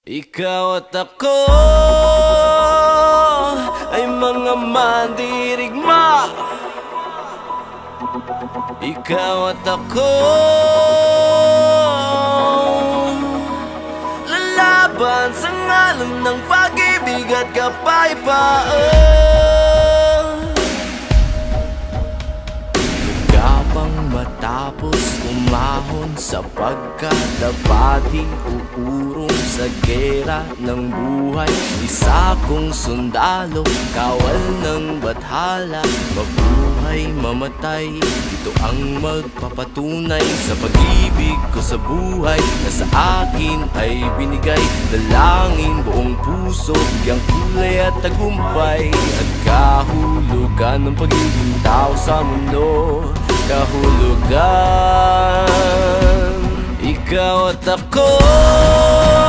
Ikaw at ako ay mga mandirigma Ikaw at ako Lalaban sa ngalan ng pag-ibig at kapayapaan Gapang matapos umahon sapagkat dabati uurong sa gera ng buhay? Isa kong sundalo, kawal ng bathala Mabuhay, mamatay, ito ang magpapatunay Sa pag-ibig ko sa buhay na sa akin ay binigay. Dalangin buong puso, biyang kulay at tagumpay. At kahulugan ng pagiging tao sa mundo Kahulugan Ikaw at ako